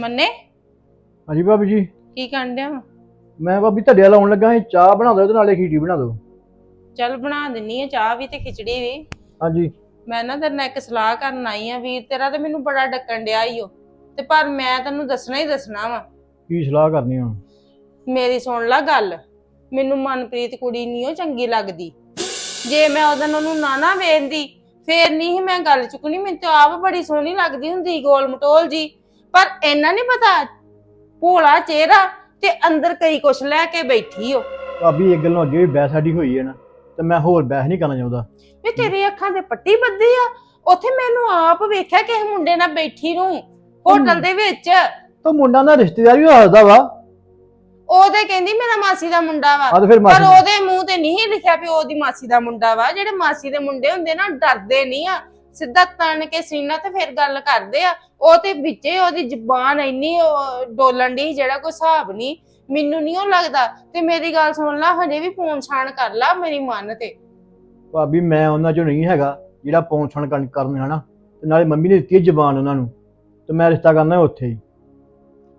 ਮੰਨੇ? ਹਾਂਜੀ ਭਾਬੀ ਜੀ। ਕੀ ਕਰਨ ਡਿਆ ਵਾਂ? ਮੈਂ ਭਾਬੀ ਤੁਹਾਡੇ ਲਾਉਣ ਲੱਗਾ ਸੀ ਚਾਹ ਬਣਾ ਦਿਓ ਤੇ ਨਾਲੇ ਖੀਟੀ ਬਣਾ ਦਿਓ। ਚੱਲ ਬਣਾ ਦਿੰਨੀ ਆ ਚਾਹ ਵੀ ਤੇ ਖਿਚੜੀ ਵੀ। ਹਾਂਜੀ। ਮੈਂ ਨਾ ਤੇਰੇ ਨਾਲ ਇੱਕ ਸਲਾਹ ਕਰਨ ਆਈ ਆ ਵੀਰ ਤੇਰਾ ਤੇ ਮੈਨੂੰ ਬੜਾ ਡੱਕਣ ਡਿਆ ਈ ਓ। ਤੇ ਪਰ ਮੈਂ ਤੈਨੂੰ ਦੱਸਣਾ ਹੀ ਦੱਸਣਾ ਵਾ। ਕੀ ਸਲਾਹ ਕਰਨੀ ਹੁਣ ਮੇਰੀ ਸੁਣ ਲੈ ਗੱਲ। ਮੈਨੂੰ ਮਨਪ੍ਰੀਤ ਕੁੜੀ ਨਹੀਂ ਉਹ ਚੰਗੀ ਲੱਗਦੀ। ਜੇ ਮੈਂ ਉਹਦਾ ਉਹਨੂੰ ਨਾ ਨਾ ਵੇਖਦੀ ਫੇਰ ਨਹੀਂ ਸੀ ਮੈਂ ਗੱਲ ਚੁੱਕਣੀ। ਮੈਨੂੰ ਤੇ ਆਪ ਬੜੀ ਸੋਹਣੀ ਲੱਗਦੀ ਹੁੰਦੀ ਗੋਲ ਮਟੋਲ ਜੀ। ਪਰ ਇਹਨਾਂ ਨਹੀਂ ਪਤਾ ਭੋਲਾ ਚਿਹਰਾ ਤੇ ਅੰਦਰ ਕਈ ਕੁਛ ਲੈ ਕੇ ਬੈਠੀ ਓ। ਭਾਬੀ ਇੱਕ ਗੱਲੋਂ ਅੱਗੇ ਵੀ ਸਾਡੀ ਹੋਈ ਹੈ ਨਾ ਤੇ ਮੈਂ ਹੋਰ ਬਹਿਸ ਨਹੀਂ ਕਰਨਾ ਚਾਹੁੰਦਾ। ਵੀ ਤੇਰੀ ਅੱਖਾਂ ਤੇ ਪੱਟੀ ਬੱਧੀ ਆ ਉੱਥੇ ਮੈਨੂੰ ਆਪ ਵੇਖਿਆ ਕਿਸੇ ਮੁੰਡੇ ਨਾਲ ਬੈਠੀ ਨੂੰ ਹੋਟਲ ਦੇ ਵਿੱਚ। ਤਾਂ ਮੁੰਡਾ ਦਾ ਰਿਸ਼ਤੇਦਾਰ ਵੀ ਹੱਸਦਾ ਵਾ। ਉਹਦੇ ਕਹਿੰਦੀ ਮੇਰਾ ਮਾਸੀ ਦਾ ਮੁੰਡਾ ਵਾ ਆ ਤਾਂ ਫਿਰ ਪਰ ਮਾਸੀ ਉਹਦੇ ਮੂੰਹ ਤੇ ਨਹੀਂ ਲਿਖਿਆ ਵੀ ਉਹਦੀ ਮਾਸੀ ਦਾ ਮੁੰਡਾ ਵਾ ਜਿਹੜੇ ਮਾਸੀ ਦੇ ਮੁੰਡੇ ਹੁੰਦੇ ਨਾ ਡਰਦੇ ਨਹੀਂ ਆ। ਸਿੱਧਾ ਤਣ ਕੇ ਸੀਨਾ ਤੇ ਫਿਰ ਗੱਲ ਕਰਦੇ ਆ। ਉਹ ਤੇ ਵਿੱਚੇ ਉਹਦੀ ਜ਼ੁਬਾਨ ਇੰਨੀ ਉਹ ਡੋਲਣ ਦੀ ਜਿਹੜਾ ਕੋਈ ਹਿਸਾਬ ਨਹੀਂ। ਮੈਨੂੰ ਨਹੀਂ ਉਹ ਲੱਗਦਾ। ਤੇ ਮੇਰੀ ਗੱਲ ਸੁਣ ਲੈ ਹਜੇ ਵੀ ਫੋਨ ਛਾਣ ਕਰ ਲਾ ਮੇਰੀ ਮਨ ਤੇ। ਭਾਬੀ ਮੈਂ ਉਹਨਾਂ ਚੋਂ ਨਹੀਂ ਹੈਗਾ ਜਿਹੜਾ ਪਹੁੰਚਣ ਕਰਨ ਕਰਨ ਹਨਾ? ਤੇ ਨਾਲੇ ਮੰਮੀ ਨੇ ਦਿੱਤੀ ਹੈ ਜ਼ਬਾਨ ਉਹਨਾਂ ਨੂੰ। ਤੇ ਮੈਂ ਰਿਸ਼ਤਾ ਕਰਨਾ ਉੱਥੇ ਹੀ।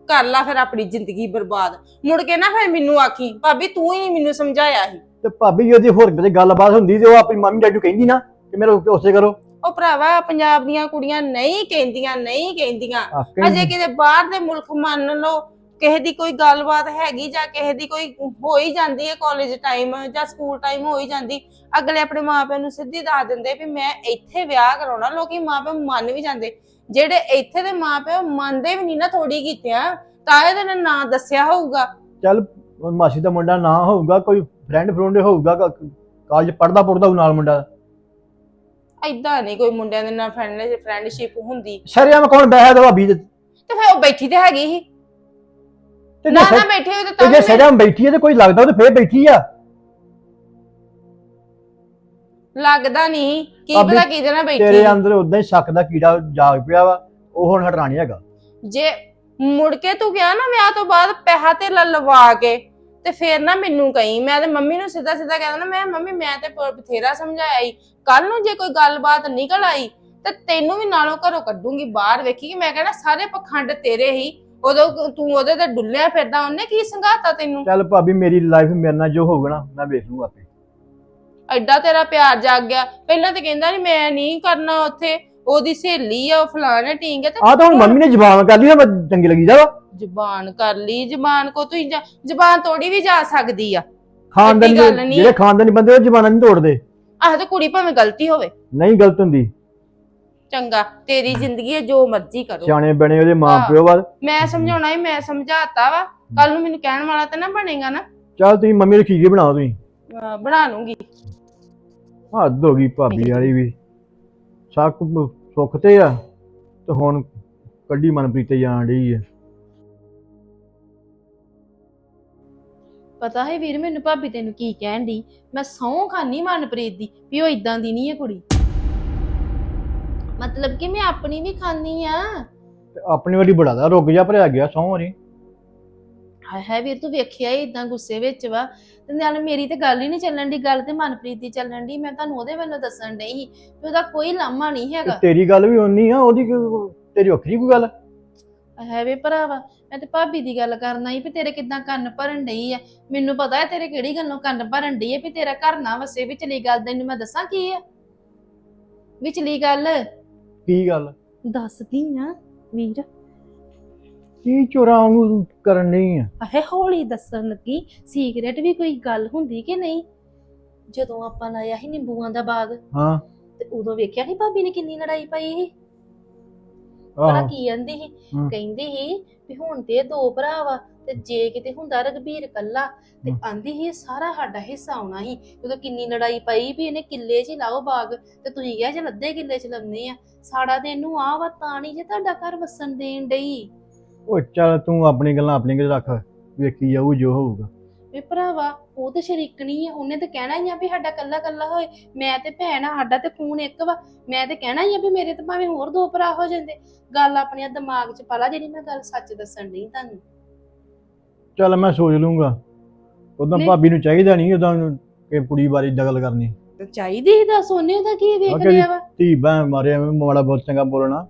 ਕਰ ਲਾ ਫਿਰ ਆਪਣੀ ਜ਼ਿੰਦਗੀ ਬਰਬਾਦ। ਮੁੜ ਕੇ ਨਾ ਫਿਰ ਮੈਨੂੰ ਆਖੀ ਭਾਬੀ ਤੂੰ ਹੀ ਮੈਨੂੰ ਸਮਝਾਇਆ ਸੀ। ਤੇ ਭਾਬੀ ਜੀ ਉਹਦੀ ਹੋਰ ਕਿਤੇ ਗੱਲਬਾਤ ਹੁੰਦੀ ਤੇ ਉਹ ਆਪਣੀ ਮੰਮੀ ਡੈਡੀ ਨੂੰ ਕਹਿੰਦੀ ਨਾ ਕਿ ਮੇਰਾ ਉਸੇ ਕਰੋ। ਉਹ ਭਰਾਵਾ ਪੰਜਾਬ ਦੀਆਂ ਕੁੜੀਆਂ ਨਹੀਂ ਕਹਿੰਦੀਆਂ ਨਹੀਂ ਕਹਿੰਦੀਆਂ। ਅਜੇ ਕਿਤੇ ਬਾਹਰ ਦੇ ਮੁਲਕ ਮੰਨ ਲਓ ਕਿਸੇ ਦੀ ਕੋਈ ਗੱਲਬਾਤ ਹੈਗੀ ਜਾਂ ਕਿਸੇ ਦੀ ਕੋਈ ਹੋ ਹੀ ਜਾਂਦੀ ਹੈ ਕਾਲਜ ਟਾਈਮ ਜਾਂ ਸਕੂਲ ਟਾਈਮ ਹੋ ਹੀ ਜਾਂਦੀ ਅਗਲੇ ਆਪਣੇ ਮਾਪਿਆਂ ਨੂੰ ਸਿੱਧੀ ਦੱਸ ਦਿੰਦੇ ਵੀ ਮੈਂ ਇੱਥੇ ਵਿਆਹ ਕਰਾਉਣਾ ਲੋਕੀ ਮਾਪੇ ਮੰਨ ਵੀ ਜਾਂਦੇ। ਜਿਹੜੇ ਇੱਥੇ ਦੇ ਮਾਪੇ ਮੰਨਦੇ ਵੀ ਨਹੀਂ ਨਾ ਥੋੜੀ ਕੀਤਿਆਂ ਤਾਂ ਇਹਦੇ ਨੇ ਨਾਂ ਦੱਸਿਆ ਹੋਊਗਾ। ਚੱਲ ਮਾਸੀ ਦਾ ਮੁੰਡਾ ਨਾ ਹੋਊਗਾ ਕੋਈ ਫਰੈਂਡ ਫਰੁੰਡ ਹੋਊਗਾ ਕਾਲਜ ਪੜਦਾ ਪੜਦਾ ਉਹ ਨਾਲ ਮੁੰਡਾ। ਐਦਾਂ ਨਹੀਂ ਕੋਈ ਮੁੰਡਿਆਂ ਦੇ ਨਾਲ ਫਰੈਂਡ ਫਰੈਂਡਸ਼ਿਪ ਹੁੰਦੀ। ਸ਼ਰਿਆਮ ਕੌਣ ਬਹਿਆ ਦਾ ਭਾਬੀ ਦੇ ਤੇ ਫਿਰ ਉਹ ਬੈਠੀ ਤੇ ਹੈਗੀ ਸੀ। ਤੇ ਨਾ ਜੇ ਨਾ ਬੈਠੀ ਹੋਈ ਤੇ ਤੇ ਤਾਂ ਜੇ ਵੀ ਸ਼ਰਿਆਮ ਬੈਠੀ ਹੈ ਤੇ ਕੋਈ ਲੱਗਦਾ ਉਹ ਤੇ ਫੇਰ ਬੈਠੀ ਆ। ਲੱਗਦਾ ਨਹੀਂ। ਕੀ ਭਾਬੀ, ਪਤਾ ਕਿਹਦੇ ਨਾਲ ਬੈਠੀ ਤੇਰੇ ਸੀ। ਅੰਦਰ ਉਦਾਂ ਹੀ ਸ਼ੱਕ ਦਾ ਕੀੜਾ ਜਾਗ ਪਿਆ ਵਾ ਉਹ ਹੁਣ ਹਟਣਾ ਹੈਗਾ। ਜੇ ਮੁੜ ਕੇ ਤੂੰ ਗਿਆ ਨਾ ਵਿਆਹ ਤੋਂ ਬਾਅਦ ਪੈਸਾ ਤੇ ਲਵਾ ਕੇ ਤੇ ਫੇਰ ਨਾ ਮੈਨੂੰ ਕਹੀਂ ਮੈਂ ਤੇ ਮੰਮੀ ਨੂੰ ਸਿੱਧਾ ਸਿੱਧਾ ਕਹਿ ਦੇਣਾ ਮੈਂ ਮੰਮੀ ਮੈਂ ਤੇ ਬ- ਬਥੇਰਾ ਸਮਝਾਇਆ ਈ। ਕੱਲ ਨੂੰ ਜੇ ਕੋਈ ਗੱਲਬਾਤ ਨਿਕਲ ਆਈ ਤੇ ਤੈਨੂੰ ਵੀ ਨਾਲੋਂ ਘਰੋਂ ਕੱਢੂੰਗੀ ਬਾਹਰ ਵੇਖੀ ਕਿ ਮੈਂ ਕਹਿਣਾ ਸਾਰੇ ਪਖੰਡ ਤੇਰੇ ਹੀ। ਉਦੋਂ ਤੂੰ ਉਹਦੇ ਤੇ ਡੁੱਲਿਆ ਫਿਰਦਾ ਉਹਨੇ ਕੀ ਸੰਘਾਤਾ ਤੈਨੂੰ? ਚੱਲ ਭਾਬੀ ਮੇਰੀ ਲਾਈਫ ਮੇਰੇ ਨਾਲ ਜੋ ਹੋਊਗਾ ਨਾ ਮੈਂ ਵੇਖ ਲੂੰਗਾ ਆਪੇ। ਐਡਾ ਤੇਰਾ ਪਿਆਰ ਜਾਗ ਗਿਆ। ਪਹਿਲਾਂ ਤੇ ਕਹਿੰਦਾ ਨਹੀਂ ਮੈਂ ਨਹੀਂ ਕਰਨਾ ਉੱਥੇ। ਉਹਦੀ ਸਹੇਲੀ ਆ ਉਹ ਫਲਾਣਾ ਟੀਂਗ ਹੈ ਤੇ ਆਹ ਤਾਂ ਹੁਣ ਮੰਮੀ ਨੇ ਜ਼ਬਾਨ ਕਰ ਲਈ ਨਾ ਮੈਂ ਚੰਗੀ ਲੱਗੀ ਜਾ ਜ਼ਬਾਨ ਕਰ ਲਈ ਜ਼ਬਾਨ ਕੋ ਤੂੰ ਜ਼ਬਾਨ ਤੋੜੀ ਵੀ ਜਾ ਸਕਦੀ ਆ। ਖਾਨਦਾਨੀ ਨਹੀਂ। ਜਿਹੜੇ ਖਾਨਦਾਨੀ ਬੰਦੇ ਉਹ ਜ਼ਬਾਨਾਂ ਨਹੀਂ ਤੋੜਦੇ। ਆਹ ਤੇ ਕੁੜੀ ਭਾਵੇਂ ਗਲਤੀ ਹੋਵੇ। ਨਹੀਂ ਗਲਤ ਹੁੰਦੀ। ਚੰਗਾ ਤੇਰੀ ਜ਼ਿੰਦਗੀ ਹੈ ਜੋ ਮਰਜ਼ੀ ਕਰੋ। ਸਿਆਣੇ ਬਣੇ ਉਹਦੇ ਮਾਂ ਹਾਂ। ਪਿਓ ਬਾਅਦ ਮੈਂ ਸਮਝਾਉਣਾ ਹੀ ਮੈਂ ਸਮਝਾਤਾ ਵਾ। ਕੱਲ ਨੂੰ ਮੈਨੂੰ ਕਹਿਣ ਵਾਲਾ ਤਾਂ ਨਾ ਬਣੇਗਾ ਨਾ। ਚੱਲ ਤੁਸੀਂ ਮੰਮੀ ਨੂੰ ਖੀਰੇ ਬਣਾਓ ਤੁਸੀਂ। ਅਹ ਬਣਾ ਲੂੰਗੀ। ਹੱਦ ਹੋ ਗਈ ਭਾਬੀ ਵਾਲੀ ਵੀ। ਸੱਕ ਸੁੱਖ ਤੇ ਆ ਤੇ ਹੁਣ ਕੱਢੀ ਮਨਪ੍ਰੀਤ ਜਾਣ ਡਈ ਆ। ਪਤਾ ਹੈ ਵੀਰ ਮੈਨੂੰ ਭਾਬੀ ਤੈਨੂੰ ਕੀ ਕਹਿਣ ਦੀ ਮੈਂ ਸਹੁੰ ਖਾਨੀ ਮਨਪ੍ਰੀਤ ਦੀ ਵੀ ਉਹ ਇਦਾਂ ਦੀ ਨਹੀਂ ਹੈ ਕੁੜੀ। ਮਤਲਬ ਕਿ ਮੈਂ ਆਪਣੀ ਵੀ ਖਾਨੀ ਆ। ਤੇ ਆਪਣੀ ਵਾਲੀ ਬੜਾ ਦਾ ਰੁਕ ਜਾ ਭਰਿਆ ਗਿਆ ਸੌਂ ਰੀ ਹਾਏ ਹਾਏ ਵੀਰ ਤੂੰ ਵੇਖਿਆ ਹੀ ਇਦਾਂ ਗੁੱਸੇ ਵਿੱਚ ਵਾ। ਤੇ ਨਾਲ ਮੇਰੀ ਤੇ ਗੱਲ ਹੀ ਨਹੀਂ ਚੱਲਣ ਦੀ ਗੱਲ ਤੇ ਮਨਪ੍ਰੀਤ ਦੀ ਚੱਲਣ ਦੀ ਮੈਂ ਤੁਹਾਨੂੰ ਉਹਦੇ ਵੱਲੋਂ ਦੱਸਣ ਡਈ ਸੀ ਵੀ ਉਹਦਾ ਕੋਈ ਲਾਮਾ ਨਹੀਂ ਹੈਗਾ। ਤੇਰੀ ਗੱਲ ਵੀ ਓਨੀ ਆ ਉਹਦੀ ਤੇਰੀ ਵੱਖਰੀ ਕੋਈ ਗੱਲ? ਹੈ ਵੇ ਭਰਾਵਾ ਮੈਂ ਤੇ ਭਾਬੀ ਦੀ ਗੱਲ ਕਰਨਾ ਹੀ ਵੀ ਤੇਰੇ ਕਿਦਾਂ ਕੰਨ ਭਰਨ ਡਈ ਆ। ਮੈਨੂੰ ਪਤਾ ਹੈ ਤੇਰੇ ਕਿਹੜੀ ਗੱਲੋਂ ਕੰਨ ਭਰਨ ਡਈ ਆ ਵੀ ਤੇਰਾ ਘਰ ਨਾ ਵਸੇ ਵਿਚਲੀ ਗੱਲ ਤੈਨੂੰ ਮੈਂ ਦੱਸਾਂ ਕੀ ਆ? ਵਿਚਲੀ ਗੱਲ। ਕੀ ਗੱਲ? ਦੱਸਦੀ ਆ ਵੀਰ। ਕੀ ਚੋਰਾਂ ਵਾਂਗੂ ਕਰਨ ਨਹੀਂ ਆ? ਅਹੇ ਹੌਲੀ ਦੱਸਣ ਲੱਗੀ। ਸੀਕ੍ਰੇਟ ਵੀ ਕੋਈ ਗੱਲ ਹੁੰਦੀ ਕਿ ਨਹੀਂ? ਜਦੋਂ ਆਪਾਂ ਲਾਇਆ ਸੀ ਨਿੰਬੂਆਂ ਦਾ ਬਾਗ ਹਾਂ। ਤੇ ਉਦੋਂ ਵੇਖਿਆ ਸੀ ਭਾਬੀ ਨੇ ਕਿੰਨੀ ਲੜਾਈ ਪਾਈ ਸੀ? ਪਤਾ ਆਹੋ ਕੀ ਕਹਿੰਦੀ ਸੀ? ਹਮ। ਕਹਿੰਦੀ ਸੀ ਵੀ ਹੁਣ ਤੇ ਇਹ ਦੋ ਭਰਾ ਵਾ ਤੇ ਜੇ ਕਿਤੇ ਹੁੰਦਾ ਰਗਵੀਰ ਕੱਲਾ ਤੇ ਹਮ। ਆਂਦੀ ਇਹ ਸਾਰਾ ਸਾਡਾ ਹਿੱਸਾ ਆਉਣਾ ਸੀ। ਉਦੋਂ ਕਿੰਨੀ ਲੜਾਈ ਪਈ ਵੀ ਇਹਨੇ ਕਿੱਲੇ 'ਚ ਹੀ ਲਾਓ ਬਾਗ ਤੇ ਤੁਸੀਂ ਕਿਹਾ ਚਲ ਅੱਧੇ ਕਿੱਲੇ 'ਚ ਲਾਉਂਦੇ ਆ। ਸਾਡਾ ਤੇ ਇਹਨੂੰ ਆ ਵਾ ਤਾਂ ਨਹੀਂ ਜੇ ਤੁਹਾਡਾ ਘਰ ਵਸਣ ਦੇਣ ਡਈ। ਉਹ ਚੱਲ ਤੂੰ ਆਪਣੀ ਗੱਲਾਂ ਆਪਣੀ ਕਿਤੇ ਰੱਖ ਵੇਖੀ ਜਾਊ ਜੋ ਹੋਊਗਾ। ਵੇ ਭਰਾਵਾ ਉਹ ਤੇ ਸ਼ਰੀਕਣੀ ਆ ਉਹਨੇ ਤੇ ਕਹਿਣਾ ਹੀ ਆ ਵੀ ਸਾਡਾ ਕੱਲਾ ਕੱਲਾ ਹੋਏ ਮੈਂ ਤੇ ਭੈਣ ਆ ਸਾਡਾ ਤੇ ਖੂਨ ਇੱਕ ਵਾ ਮੈਂ ਤੇ ਕਹਿਣਾ ਹੀ ਆ ਵੀ ਮੇਰੇ ਤੇ ਭਾਵੇਂ ਹੋਰ ਦੋ ਭਰਾ ਹੋ ਜਾਂਦੇ। ਗੱਲ ਆਪਣੇ ਦਿਮਾਗ 'ਚ ਪਾ ਲਾ ਜਿਹੜੀ ਮੈਂ ਗੱਲ ਸੱਚ ਦੱਸਣ ਨਹੀਂ ਤੁਹਾਨੂੰ। ਚੱਲ ਮੈਂ ਸੋਚ ਲੂੰਗਾ। ਉਦੋਂ ਨਹੀਂ। ਭਾਬੀ ਨੂੰ ਚਾਹੀਦਾ ਨਹੀਂ ਉਦੋਂ ਕਿ ਕੁੜੀ ਬਾਰੇ ਏਦਾਂ ਗੱਲ ਕਰਨੀ। ਤੇ ਚਾਹੀਦੀ ਸੀ ਦੱਸ ਉਹਨੇ ਉਹਦਾ ਕੀ ਵੇਖ ਲਿਆ ਵਾ? ਧੀ ਬਹਿ ਮਾਰਿਆ ਮੈਂ ਮਾੜਾ ਬਹੁਤ ਚੰਗਾ ਬੋਲਣਾ।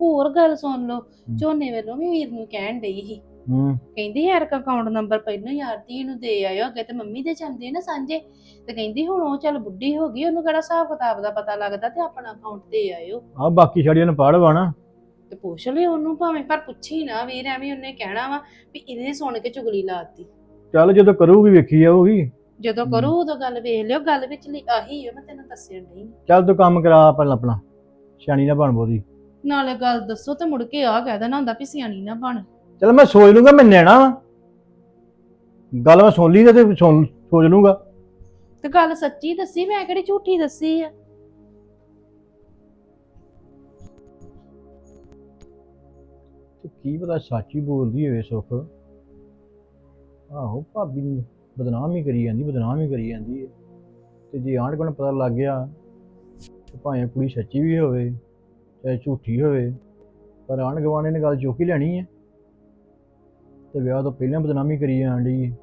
ਹੋਰ ਗੱਲ ਸੁਣ ਲਓ ਝੋਨੇ ਵੱਲੋਂ ਵੀ ਵੀਰ ਨੂੰ ਕਹਿਣ ਡਈ ਸੀ। ਹੂੰ। ਕਹਿੰਦੀ ਯਾਰ ਅਕਾਊਂਟ ਨੰਬਰ ਪਹਿਲਾਂ ਯਾਰ ਧੀ ਨੂੰ ਦੇ ਆਇਓ ਅੱਗੇ ਤੇ ਮੰਮੀ ਦੇ ਜਾਂਦੇ ਨਾ ਸਾਂਝੇ। ਤੇ ਕਹਿੰਦੀ ਹੁਣ ਉਹ ਚੱਲ ਬੁੱਢੀ ਹੋ ਗਈ ਉਹਨੂੰ ਕਿਹੜਾ ਹਿਸਾਬ ਕਿਤਾਬ ਦਾ ਪਤਾ ਲੱਗਦਾ ਤੇ ਆਪਣਾ ਅਕਾਊਂਟ ਦੇ ਆਇਓ। ਆ ਬਾਕੀ ਛੜੀਆਂ ਨੂੰ ਪੜ ਵਾ ਨਾ। ਤੇ ਪੁੱਛ ਲਿਓ ਉਹਨੂੰ ਭਾਵੇਂ ਪਰ ਪੁੱਛੀ ਨਾ ਵੀਰ ਐਵੇਂ ਉਹਨੇ ਕਹਿਣਾ ਵਾ ਵੀ ਇਹਨੇ ਸੁਣ ਕੇ ਚੁਗਲੀ ਲਾਤੀ। ਚੱਲ ਜਦੋਂ ਕਰੂਗੀ ਵੇਖੀ ਜਾਊਗੀ। ਜਦੋਂ। ਕਰੂ ਉਦੋਂ ਗੱਲ ਵੇਖ ਲਿਓ ਗੱਲ ਵਿੱਚ ਲਈ ਆਹੀ ਹੈ ਮੈਂ ਤੈਨੂੰ ਦੱਸਿਆ ਨਹੀਂ। ਚੱਲ ਤੂੰ ਕੰਮ ਕਰਾ ਪਹਿਲਾਂ ਆਪਣਾ ਸਿਆਣੀ ਨਾ ਬਣ ਬੋਦੀ ਨਾਲੇ ਗੱਲ ਦੱਸੋ ਤੇ ਮੁੜ ਕੇ ਆ ਕਹਿ ਦੇਣਾ ਹੁੰਦਾ ਵੀ ਸਿਆਣੀ ਨਾ ਬਣ। ਚੱਲ ਮੈਂ ਸੋਚ ਲੂੰਗਾ ਮੈਂ ਨੈਣਾ ਵਾਂ। ਗੱਲ ਮੈਂ ਸੁਣ ਲਈ ਤੇ ਸੁਣ ਸੋਚ ਲੂੰਗਾ। ਤੇ ਗੱਲ ਸੱਚੀ ਦੱਸੀ ਮੈਂ ਕਿਹੜੀ ਝੂਠੀ ਦੱਸੀ ਆ? ਤੇ ਕੀ ਪਤਾ ਸੱਚ ਹੀ ਬੋਲਦੀ ਹੋਵੇ ਸੁੱਖ। ਆਹੋ ਭਾਬੀ ਨੂੰ ਬਦਨਾਮ ਹੀ ਕਰੀ ਜਾਂਦੀ ਬਦਨਾਮ ਹੀ ਕਰੀ ਜਾਂਦੀ ਹੈ ਤੇ ਜੇ ਆਂਢ ਗੁਆਂਢ ਪਤਾ ਲੱਗ ਗਿਆ ਤੇ ਭਾਵੇਂ ਕੁੜੀ ਸੱਚੀ ਵੀ ਹੋਵੇ ਚਾਹੇ ਝੂਠੀ ਹੋਵੇ ਪਰ ਆਂਢ ਗੁਆਂਢ ਨੇ ਗੱਲ ਚੁੱਕ ਹੀ ਲੈਣੀ ਹੈ ਤੇ ਵਿਆਹ ਤੋਂ ਪਹਿਲਾਂ ਬਦਨਾਮੀ ਕਰੀ ਜਾਂਦੀ ਹੈ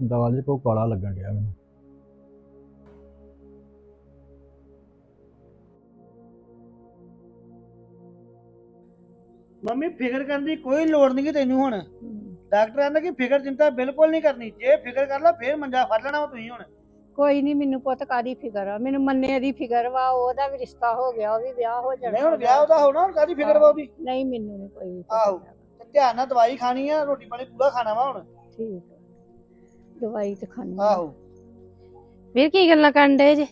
ਦਾਲ ਦੇ ਕੋ ਕਾਲਾ ਲੱਗਣ ਡਿਆ ਮੈਨੂੰ। ਮੰਮੀ ਫਿਕਰ ਕਰਨ ਦੀ ਕੋਈ ਲੋੜ ਨਹੀਂ ਤੈਨੂੰ ਹੁਣ। ਡਾਕਟਰ ਕਹਿੰਦਾ ਕਿ ਫਿਕਰ ਚਿੰਤਾ ਬਿਲਕੁਲ ਨਹੀਂ ਕਰਨੀ। ਜੇ ਫਿਕਰ ਕਰ ਲਾ ਫੇਰ ਮੰਜਾ ਫੜ ਲੈਣਾ ਵਾ ਤੁਸੀਂ ਹੁਣ। ਕੋਈ ਨਹੀਂ ਮੈਨੂੰ ਪੁੱਤ ਕਾਦੀ ਫਿਕਰ ਆ? ਮੈਨੂੰ ਮੰਨੇ ਦੀ ਫਿਕਰ ਵਾ ਉਹਦਾ ਵੀ ਰਿਸ਼ਤਾ ਹੋ ਗਿਆ ਉਹ ਵੀ ਵਿਆਹ ਹੋ ਜਾਣਾ ਨਹੀਂ ਹੁਣ ਵਿਆਹ ਉਹਦਾ ਹੋਣਾ ਹੁਣ ਕਾਦੀ ਫਿਕਰ ਵਾ ਉਹਦੀ? ਨਹੀਂ ਮੈਨੂੰ ਨਹੀਂ ਕੋਈ ਫਿਕਰ ਆਹੋ। ਧਿਆਨ ਨਾਲ ਦਵਾਈ ਖਾਣੀ ਆ ਰੋਟੀ ਪਾਣੀ ਪੂਰਾ ਖਾਣਾ ਵਾ ਹੁਣ। ਠੀਕ ਆ। ਦਵਾਈ ਤੇ ਖਾਣੀ ਆ। ਆਹੋ। ਵੀਰ ਕੀ ਗੱਲਾਂ ਕਰਨ ਡੇ ਜੇ?